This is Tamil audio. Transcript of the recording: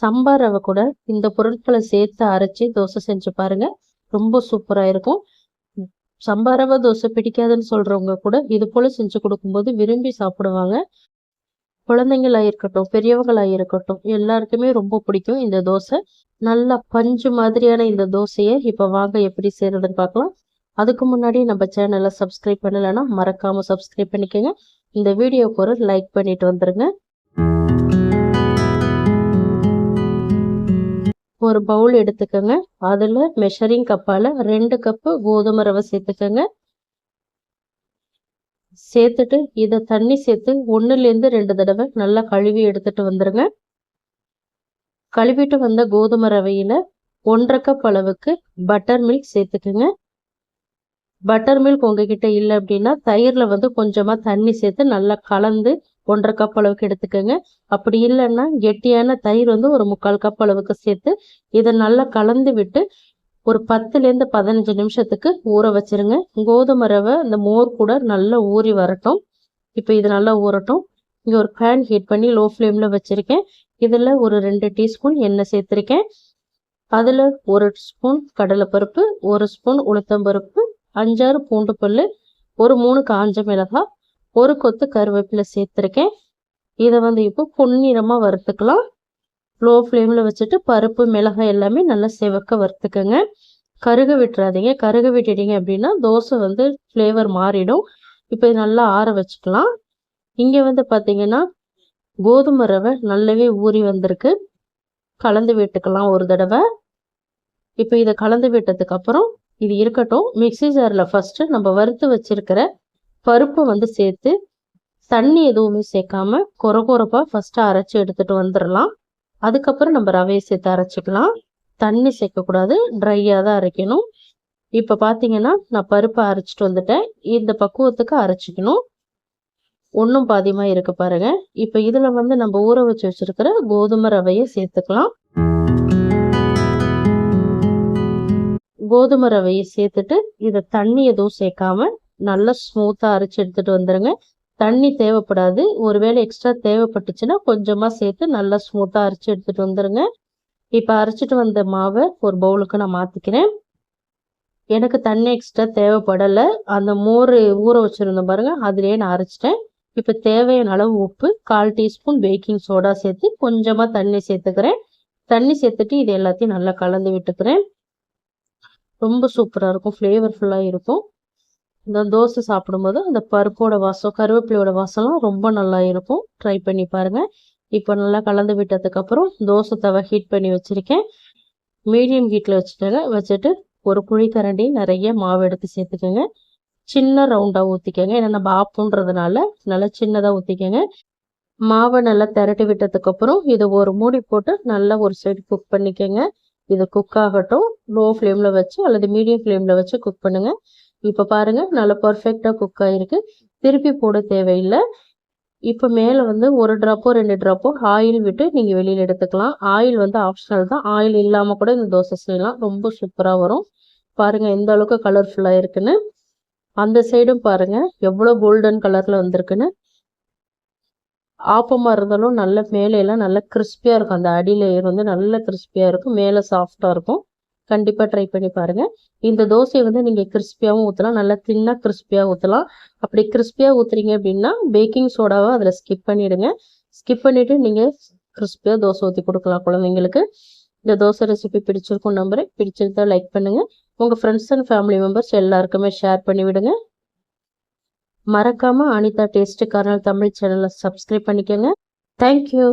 சம்பா ரவை கூட இந்த பொருட்களை சேர்த்து அரைச்சி தோசை செஞ்சு பாருங்க. ரொம்ப சூப்பராக இருக்கும். சம்பா ரவை தோசை பிடிக்காதுன்னு சொல்றவங்க கூட இது போல செஞ்சு கொடுக்கும்போது விரும்பி சாப்பிடுவாங்க. குழந்தைங்களா இருக்கட்டும் பெரியவங்களா இருக்கட்டும் எல்லாருக்குமே ரொம்ப பிடிக்கும் இந்த தோசை. நல்லா பஞ்சு மாதிரியான இந்த தோசையை இப்ப வாங்க எப்படி செய்யறதுன்னு பார்க்கலாம். அதுக்கு முன்னாடி நம்ம சேனலை சப்ஸ்கிரைப் பண்ணலைன்னா மறக்காம சப்ஸ்கிரைப் பண்ணிக்கோங்க. இந்த வீடியோக்கு ஒரு லைக் பண்ணிட்டு வந்துருங்க. ஒரு பவுல் எடுத்துக்கோங்க. அதில் மெஷரிங் கப்பால் ரெண்டு கப்பு கோதுமை ரவை சேர்த்துக்கோங்க. சேர்த்துட்டு இதை தண்ணி சேர்த்து ஒன்றுலேருந்து ரெண்டு தடவை நல்லா கழுவி எடுத்துட்டு வந்துடுங்க கழுவிட்டு வந்த கோதுமை ரவையில் ஒன்றரை கப் அளவுக்கு பட்டர் மில்க் சேர்த்துக்குங்க. பட்டர் மில்க் உங்ககிட்ட இல்லை அப்படின்னா தயிரில் வந்து கொஞ்சமாக தண்ணி சேர்த்து நல்லா கலந்து ஒன்றரை கப் அளவுக்கு எடுத்துக்கோங்க. அப்படி இல்லைன்னா கெட்டியான தயிர் வந்து ஒரு முக்கால் கப் அளவுக்கு சேர்த்து இதை நல்லா கலந்து விட்டு ஒரு பத்துலேருந்து பதினஞ்சு நிமிஷத்துக்கு ஊற வச்சிருங்க. கோதுமை ரவை இந்த மோர் கூட நல்லா ஊறி வரட்டும். இப்போ இது நல்லா ஊறட்டும். இங்கே ஒரு பேன் ஹீட் பண்ணி லோ ஃப்ளேமில் வச்சுருக்கேன். இதில் ஒரு ரெண்டு டீஸ்பூன் எண்ணெய் சேர்த்துருக்கேன். அதில் ஒரு ஸ்பூன் கடலைப்பருப்பு ஒரு ஸ்பூன் உளுத்தம்பருப்பு அஞ்சாறு பூண்டு பல் ஒரு மூணு காஞ்ச மிளகாய் ஒரு கொத்து கருவேப்பிலை சேர்த்துருக்கேன். இதை வந்து இப்போ பொன்னிறமாக வறுத்துக்கலாம். லோ ஃப்ளேமில் வச்சுட்டு பருப்பு மிளகாய் எல்லாமே நல்லா செவக்க வறுத்துக்கோங்க. கருக விட்டுறாதீங்க. கருக விட்டுட்டீங்க அப்படின்னா தோசை வந்து ஃப்ளேவர் மாறிடும். இப்போ நல்லா ஆற வச்சுக்கலாம். இங்கே வந்து பார்த்தீங்கன்னா கோதுமை ரவை நல்லாவே ஊறி வந்திருக்கு. கலந்து விட்டுக்கலாம் ஒரு தடவை. இப்போ இதை கலந்து விட்டதுக்கு அப்புறம் இது இருக்கட்டும். மிக்சி ஜாரில் ஃபஸ்ட்டு நம்ம வறுத்து வச்சிருக்கிற பருப்பை வந்து சேர்த்து தண்ணி எதுவுமே சேர்க்காம கொர கொரப்பா ஃபஸ்ட்டு அரைச்சி எடுத்துகிட்டு வந்துடலாம். அதுக்கப்புறம் நம்ம ரவையை சேர்த்து அரைச்சிக்கலாம். தண்ணி சேர்க்கக்கூடாது ட்ரையாக தான் அரைக்கணும். இப்போ பார்த்தீங்கன்னா நான் பருப்பை அரைச்சிட்டு வந்துட்டேன். இந்த பக்குவத்துக்கு அரைச்சிக்கணும். ஒன்றும் பாதியமாக இருக்கு பாருங்க. இப்போ இதில் வந்து நம்ம ஊற வச்சு வச்சுருக்கிற கோதுமை ரவையை சேர்த்துக்கலாம். கோதுமை ரவையை சேர்த்துட்டு இதை தண்ணி எதுவும் சேர்க்காம நல்லா ஸ்மூத்தாக அரைச்சி எடுத்துகிட்டு வந்துடுங்க தண்ணி தேவைப்படாது. ஒருவேளை எக்ஸ்ட்ரா தேவைப்பட்டுச்சுன்னா கொஞ்சமாக சேர்த்து நல்லா ஸ்மூத்தாக அரைச்சி எடுத்துகிட்டு வந்துடுங்க இப்போ அரைச்சிட்டு வந்த மாவை ஒரு பவுலுக்கு நான் மாற்றிக்கிறேன் எனக்கு தண்ணி எக்ஸ்ட்ரா தேவைப்படலை. அந்த மோர் ஊற வச்சுருந்தேன் பாருங்கள் அதுலேயே நான் அரைச்சிட்டேன். இப்போ தேவையான அளவு உப்பு கால் டீஸ்பூன் பேக்கிங் சோடா சேர்த்து கொஞ்சமாக தண்ணி சேர்த்துக்கிறேன். தண்ணி சேர்த்துட்டு இது எல்லாத்தையும் நல்லா கலந்து விட்டுக்கிறேன். ரொம்ப சூப்பராக இருக்கும் ஃப்ளேவர்ஃபுல்லாக இருக்கும். இந்த தோசை சாப்பிடும்போது அந்த பருப்போட வாசம் கருவேப்பிலையோட வாசம்லாம் ரொம்ப நல்லா இருக்கும். ட்ரை பண்ணி பாருங்கள் இப்போ நல்லா கலந்து விட்டதுக்கப்புறம் தோசை தவை ஹீட் பண்ணி வச்சுருக்கேன். மீடியம் ஹீட்டில் வச்சுட்டேங்க. வச்சுட்டு ஒரு குழிக்கரண்டி நிறைய மாவு எடுத்து சேர்த்துக்கோங்க. சின்ன ரவுண்டாக ஊற்றிக்கோங்க ஏன்னா நம்ம ஆப்புன்றதுனால நல்லா சின்னதாக ஊற்றிக்கோங்க மாவை நல்லா திரட்டி விட்டதுக்கப்புறம் இதை ஒரு மூடி போட்டு நல்லா ஒரு சைடு குக் பண்ணிக்கோங்க. இது குக் ஆகட்டும். லோ ஃப்ளேமில் வச்சு அல்லது மீடியம் ஃப்ளேமில் வச்சு குக் பண்ணுங்கள் இப்போ பாருங்க நல்லா பர்ஃபெக்டாக குக் ஆகிருக்கு திருப்பி போட தேவையில்லை. இப்போ மேலே வந்து ஒரு ட்ராப்போ ரெண்டு ட்ராப்போ ஆயில் விட்டு நீங்கள் வெளியில் எடுத்துக்கலாம். ஆயில் வந்து ஆப்ஷனல் தான். ஆயில் இல்லாமல் கூட இந்த தோசை செய்யலாம். ரொம்ப சூப்பராக வரும். பாருங்கள் எந்த அளவுக்கு கலர்ஃபுல்லாக இருக்குன்னு. அந்த சைடும் பாருங்கள் எவ்வளோ கோல்டன் கலரில் வந்திருக்குன்னு. ஆப்பமாக இருந்தாலும் நல்ல மேலே எல்லாம் நல்லா கிறிஸ்பியாக இருக்கும். அந்த அடி லேயர் வந்து நல்ல கிறிஸ்பியாக இருக்கும். மேலே சாஃப்டாக இருக்கும். கண்டிப்பாக ட்ரை பண்ணி பாருங்கள் இந்த தோசையை வந்து நீங்கள் கிறிஸ்பியாகவும் ஊற்றலாம் நல்லா தின்னாக கிறிஸ்பியாக ஊற்றலாம் அப்படி கிறிஸ்பியாக ஊற்றுறீங்க அப்படின்னா பேக்கிங் சோடாவை அதில் ஸ்கிப் பண்ணிவிடுங்க ஸ்கிப் பண்ணிவிட்டு நீங்கள் கிறிஸ்பியாக தோசை ஊற்றி கொடுக்கலாம் குழந்தைங்களுக்கு. இந்த தோசை ரெசிபி பிடிச்சிருக்கும் நம்புறேன் பிடிச்சிருந்தா லைக் பண்ணுங்கள் உங்கள் ஃப்ரெண்ட்ஸ் அண்ட் ஃபேமிலி மெம்பர்ஸ் எல்லாருக்குமே ஷேர் பண்ணி விடுங்க. மறக்காமல் அனிதா டேஸ்ட்டு கார்னல் தமிழ் சேனலை சப்ஸ்கிரைப் பண்ணிக்கோங்க. தேங்க்யூ